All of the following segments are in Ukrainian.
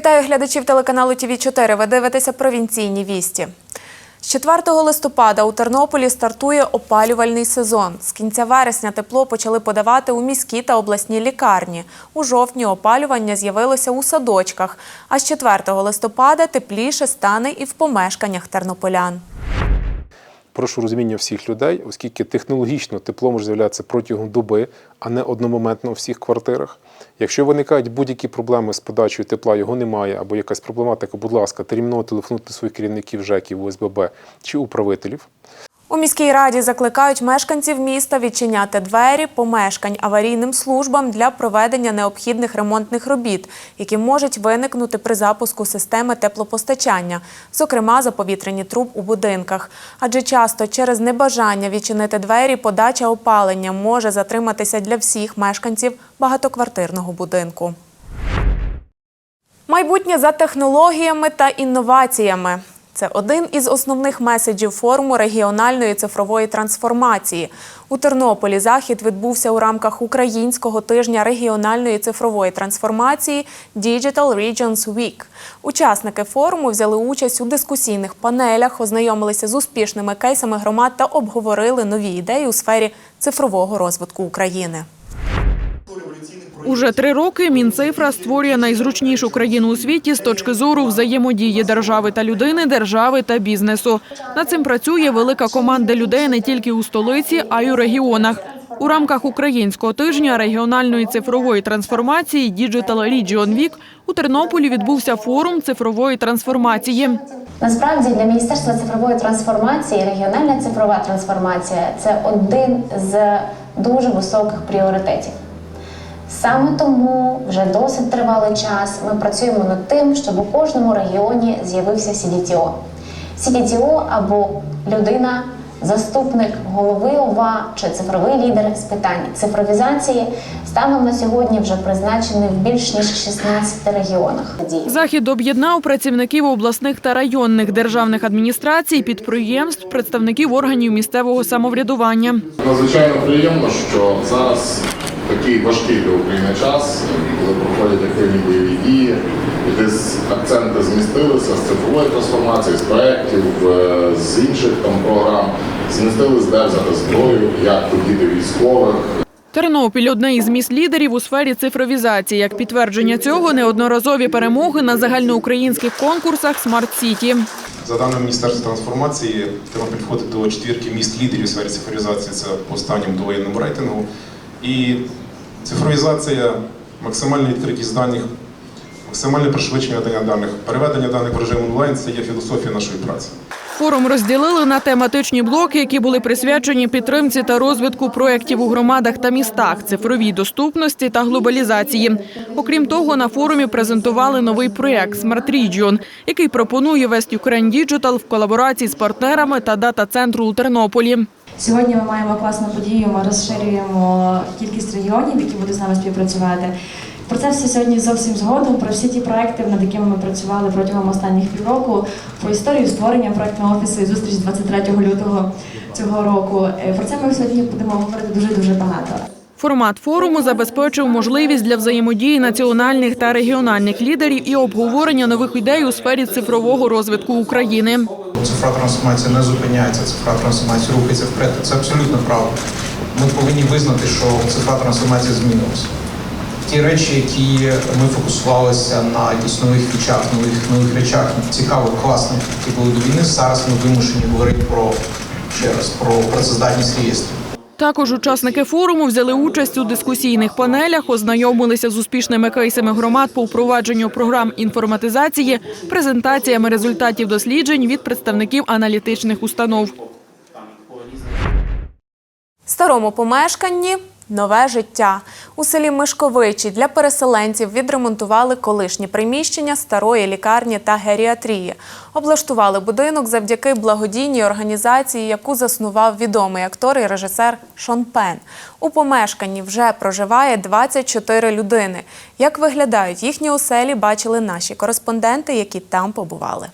Вітаю глядачів телеканалу ТВ 4 Ви дивитеся провінційні вісті. З 4 листопада у Тернополі стартує опалювальний сезон. З кінця вересня тепло почали подавати у міські та обласні лікарні. У жовтні опалювання з'явилося у садочках. А з 4 листопада тепліше стане і в помешканнях тернополян. Прошу розуміння всіх людей, оскільки технологічно тепло може з'являтися протягом доби, а не одномоментно у всіх квартирах. Якщо виникають будь-які проблеми з подачею тепла, його немає, або якась проблематика, будь ласка, терміново телефонуйте своїх керівників ЖЕКів, ОСББ чи управителів. У міській раді закликають мешканців міста відчиняти двері помешкань аварійним службам для проведення необхідних ремонтних робіт, які можуть виникнути при запуску системи теплопостачання, зокрема заповітряні труб у будинках. Адже часто через небажання відчинити двері подача опалення може затриматися для всіх мешканців багатоквартирного будинку. Майбутнє за технологіями та інноваціями. Це один із основних меседжів форуму регіональної цифрової трансформації. У Тернополі захід відбувся у рамках українського тижня регіональної цифрової трансформації Digital Regions Week. Учасники форуму взяли участь у дискусійних панелях, ознайомилися з успішними кейсами громад та обговорили нові ідеї у сфері цифрового розвитку України. Уже три роки Мінцифра створює найзручнішу країну у світі з точки зору взаємодії держави та людини, держави та бізнесу. Над цим працює велика команда людей не тільки у столиці, а й у регіонах. У рамках українського тижня регіональної цифрової трансформації Digital Region Week у Тернополі відбувся форум цифрової трансформації. Насправді для Міністерства цифрової трансформації регіональна цифрова трансформація це один з дуже високих пріоритетів. Саме тому вже досить тривалий час ми працюємо над тим, щоб у кожному регіоні з'явився CDTO. CDTO або людина, заступник голови ОВА чи цифровий лідер з питань цифровізації станом на сьогодні вже призначений в більш ніж 16 регіонах. Захід об'єднав працівників обласних та районних державних адміністрацій, підприємств, представників органів місцевого самоврядування. Надзвичайно приємно, що зараз такий важкий для України час, коли проходять активні бойові дії, і десь акценти змістилися з цифрової трансформації, з проєктів, е, з інших там програм, змістили з де взяти зброю, як подіти військових, Тернопіль одне із міст лідерів у сфері цифровізації. Як підтвердження цього, неодноразові перемоги на загальноукраїнських конкурсах Смарт Сіті. За даними Міністерства трансформації, Тернопіль входить до четвірки міст лідерів у сфері цифровізації. Це по останньому довоєнному рейтингу. І цифровізація, максимальна відкритість даних, максимальне пришвидшення даних, переведення даних в режим онлайн це є філософія нашої праці. Форум розділили на тематичні блоки, які були присвячені підтримці та розвитку проєктів у громадах та містах, цифровій доступності та глобалізації. Окрім того, на форумі презентували новий проєкт Smart Region, який пропонує West Ukraine Digital в колаборації з партнерами та дата-центру у Тернополі. Сьогодні ми маємо класну подію. Ми розширюємо кількість регіонів, які будуть з нами співпрацювати. Про це все сьогодні зовсім згодом. Про всі ті проекти, над якими ми працювали протягом останніх півроку, про історію створення проектного офісу і зустріч 23 лютого цього року. Е, Про це ми сьогодні будемо говорити дуже дуже багато. Формат форуму забезпечив можливість для взаємодії національних та регіональних лідерів і обговорення нових ідей у сфері цифрового розвитку України. Цифра трансформація не зупиняється, цифра трансформація рухається вперед. Це абсолютно правда. Ми повинні визнати, що цифра трансформація змінилася. Ті речі, які ми фокусувалися на якісь нових фічах, нових нових речах, цікавих, класних, які були до війни. Зараз ми вимушені говорити про ще раз про працездатність реєстрів. Також учасники форуму взяли участь у дискусійних панелях, ознайомилися з успішними кейсами громад по впровадженню програм інформатизації, презентаціями результатів досліджень від представників аналітичних установ. Старому помешканні нове життя. У селі Мишковичі для переселенців відремонтували колишні приміщення старої лікарні та геріатрії. Облаштували будинок завдяки благодійній організації, яку заснував відомий актор і режисер Шон Пен. У помешканні вже проживає 24 людини. Як виглядають їхні оселі, бачили наші кореспонденти, які там побували.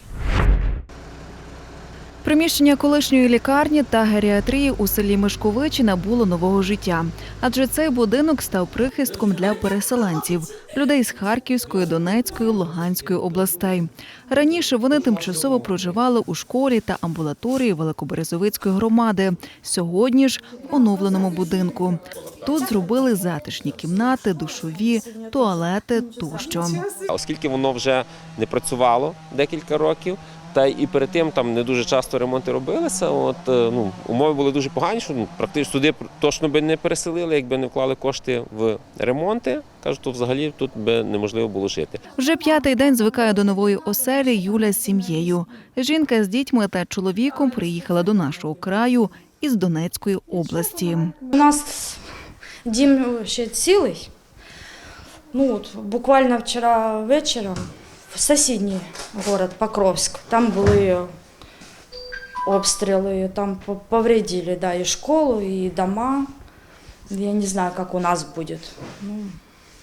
Приміщення колишньої лікарні та геріатрії у селі Мишковичі набуло нового життя, адже цей будинок став прихистком для переселенців людей з Харківської, Донецької, Луганської областей. Раніше вони тимчасово проживали у школі та амбулаторії Великоберезовицької громади. Сьогодні ж в оновленому будинку. Тут зробили затишні кімнати, душові, туалети тощо. оскільки воно вже не працювало декілька років. Та і перед тим там не дуже часто ремонти робилися. От е, ну умови були дуже погані, що ну, практично сюди точно би не переселили, якби не вклали кошти в ремонти. Кажуть, то взагалі тут би неможливо було жити. Вже п'ятий день звикає до нової оселі Юля з сім'єю. Жінка з дітьми та чоловіком приїхала до нашого краю із Донецької області. У нас дім ще цілий. Ну, от, буквально вчора вечором в сусідній город Покровськ. Там були обстріли, там по- повредили да, і школу, і дома. Я не знаю, как у нас будет. Ну,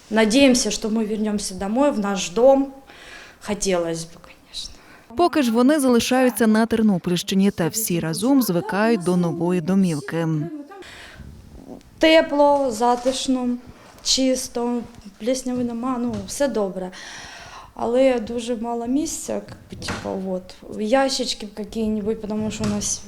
надеемся, что мы вернемся домой, в наш дом. Хотелось бы, конечно. Поки ж вони залишаються на Тернопільщині та всі разом звикають до нової домівки. Тепло, затишно, чисто, плесняви нема, ну все добре. Але дуже мало місця, Типу, от, ящички какие-нибудь, тому що у нас,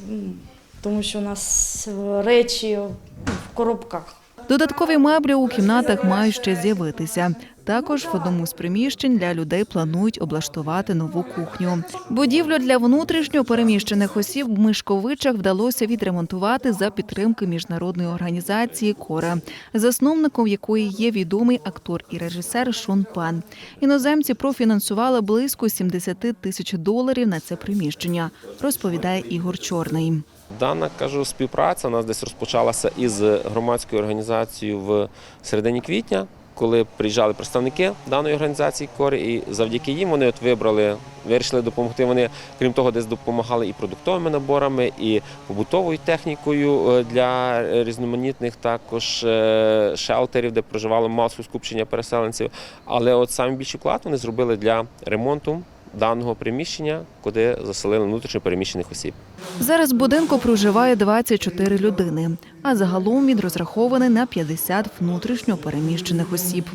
тому що у нас е, речі в коробках. Додаткові меблі у кімнатах мають ще з'явитися. Також в одному з приміщень для людей планують облаштувати нову кухню. Будівлю для внутрішньо переміщених осіб в Мишковичах вдалося відремонтувати за підтримки міжнародної організації Кора, засновником якої є відомий актор і режисер Шон Пен. Іноземці профінансували близько 70 тисяч доларів на це приміщення, розповідає Ігор Чорний. Дана кажу, співпраця у нас десь розпочалася із громадською організацією в середині квітня, коли приїжджали представники даної організації Корі, і завдяки їм вони от вибрали, вирішили допомогти. Вони, крім того, десь допомагали і продуктовими наборами, і побутовою технікою е, для різноманітних також е, шелтерів, де проживало масу скупчення переселенців. Але от найбільший вклад вони зробили для ремонту даного приміщення, куди заселили внутрішньо переміщених осіб. Зараз в будинку проживає 24 людини, а загалом він розрахований на 50 внутрішньо переміщених осіб.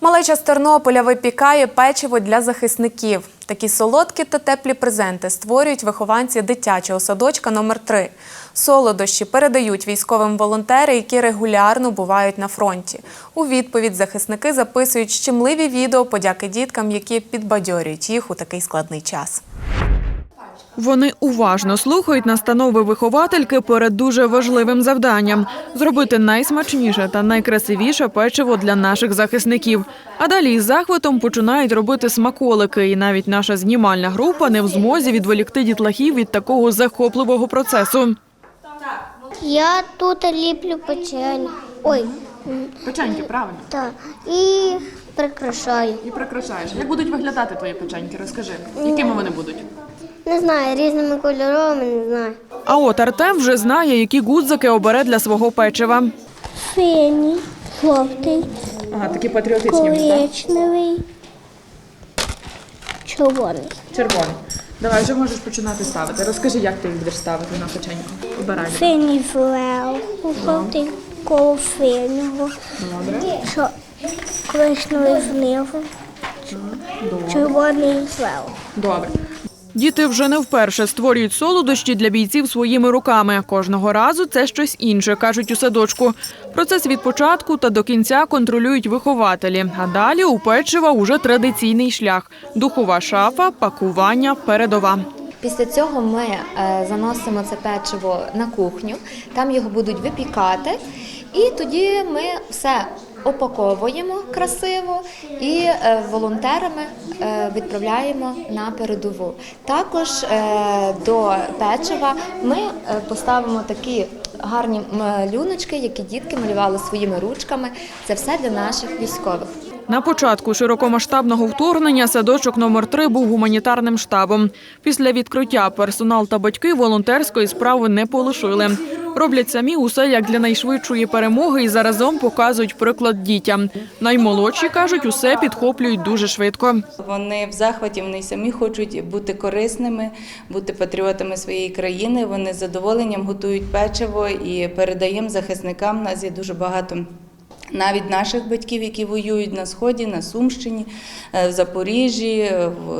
Малеча з Тернополя випікає печиво для захисників. Такі солодкі та теплі презенти створюють вихованці дитячого садочка номер 3 Солодощі передають військовим волонтери, які регулярно бувають на фронті. У відповідь захисники записують щемливі відео подяки діткам, які підбадьорюють їх у такий складний час. Вони уважно слухають настанови виховательки перед дуже важливим завданням зробити найсмачніше та найкрасивіше печиво для наших захисників. А далі із захватом починають робити смаколики. І навіть наша знімальна група не в змозі відволікти дітлахів від такого захопливого процесу. Я тут ліплю печень. Ой, Печеньки, правильно. так. І прикрашаю. І прикрашаєш. Як будуть виглядати твої печеньки? Розкажи, якими вони будуть? Не знаю, різними кольоровими, не знаю. А от Артем вже знає, які гудзики обере для свого печива. Синій, жовтий, Ага, такі патріотичні, коричневий, червоний. червоні. Давай вже можеш починати ставити. Розкажи, як ти будеш ставити на печеньку. Обирай. Синій зверху, жовтий коло синього, Добре. коричневий знизу, червоний зверху. Добре. Діти вже не вперше створюють солодощі для бійців своїми руками. Кожного разу це щось інше, кажуть у садочку. Процес від початку та до кінця контролюють вихователі. А далі у печива уже традиційний шлях: духова шафа, пакування, передова. Після цього ми е, заносимо це печиво на кухню, там його будуть випікати, і тоді ми все опаковуємо красиво і е, волонтерами е, відправляємо на передову. Також е, до печива ми поставимо такі гарні малюночки, які дітки малювали своїми ручками. Це все для наших військових. На початку широкомасштабного вторгнення садочок номер 3 був гуманітарним штабом. Після відкриття персонал та батьки волонтерської справи не полишили. Роблять самі усе як для найшвидшої перемоги і заразом показують приклад дітям. Наймолодші кажуть, усе підхоплюють дуже швидко. Вони в захваті, вони самі хочуть бути корисними, бути патріотами своєї країни. Вони з задоволенням готують печиво і передаємо захисникам. У нас є дуже багато. Навіть наших батьків, які воюють на сході, на Сумщині, е, в Запоріжжі, в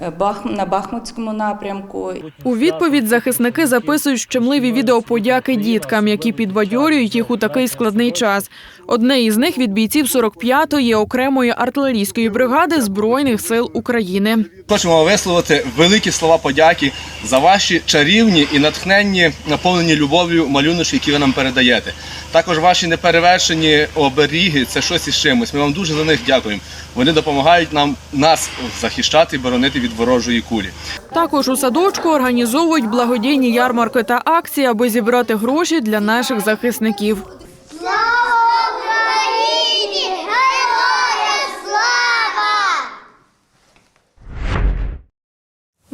е, на Бахмутському напрямку. У відповідь захисники записують щемливі відео подяки діткам, які підбадьорюють їх у такий складний час. Одне із них від бійців 45-ї окремої артилерійської бригади збройних сил України. Хочемо висловити великі слова подяки за ваші чарівні і натхненні, наповнені любов'ю малюночки, які ви нам передаєте. Також ваші неперевершені оберіги це щось із чимось. Ми вам дуже за них дякуємо. Вони допомагають нам нас захищати і боронити від ворожої кулі. Також у садочку організовують благодійні ярмарки та акції, аби зібрати гроші для наших захисників.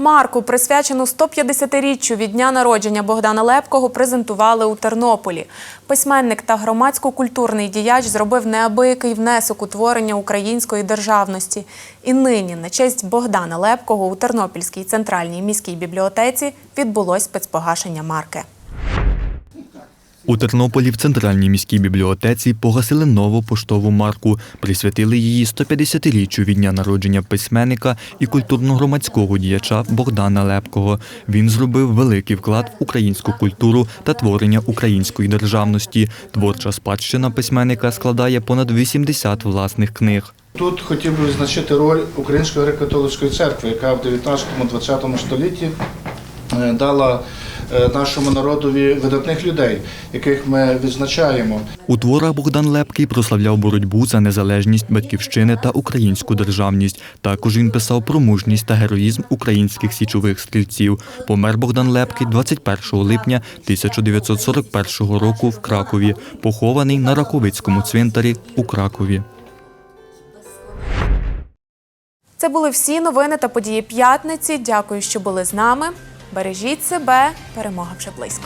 Марку, присвячену 150-річчю від дня народження Богдана Лепкого, презентували у Тернополі. Письменник та громадсько-культурний діяч зробив неабиякий внесок у творення української державності. І нині, на честь Богдана Лепкого, у Тернопільській центральній міській бібліотеці відбулось спецпогашення марки. У Тернополі в центральній міській бібліотеці погасили нову поштову марку, присвятили її 150-річчю від дня народження письменника і культурно-громадського діяча Богдана Лепкого. Він зробив великий вклад в українську культуру та творення української державності. Творча спадщина письменника складає понад 80 власних книг. Тут хотів би відзначити роль Української греко-католицької церкви, яка в 19-20 столітті е, дала нашому народові видатних людей, яких ми відзначаємо. У творах Богдан Лепкий прославляв боротьбу за незалежність батьківщини та українську державність. Також він писав про мужність та героїзм українських січових стрільців. Помер Богдан Лепкий 21 липня 1941 року в Кракові, похований на Раковицькому цвинтарі у Кракові. Це були всі новини та події п'ятниці. Дякую, що були з нами. Бережіть себе, перемога вже близько.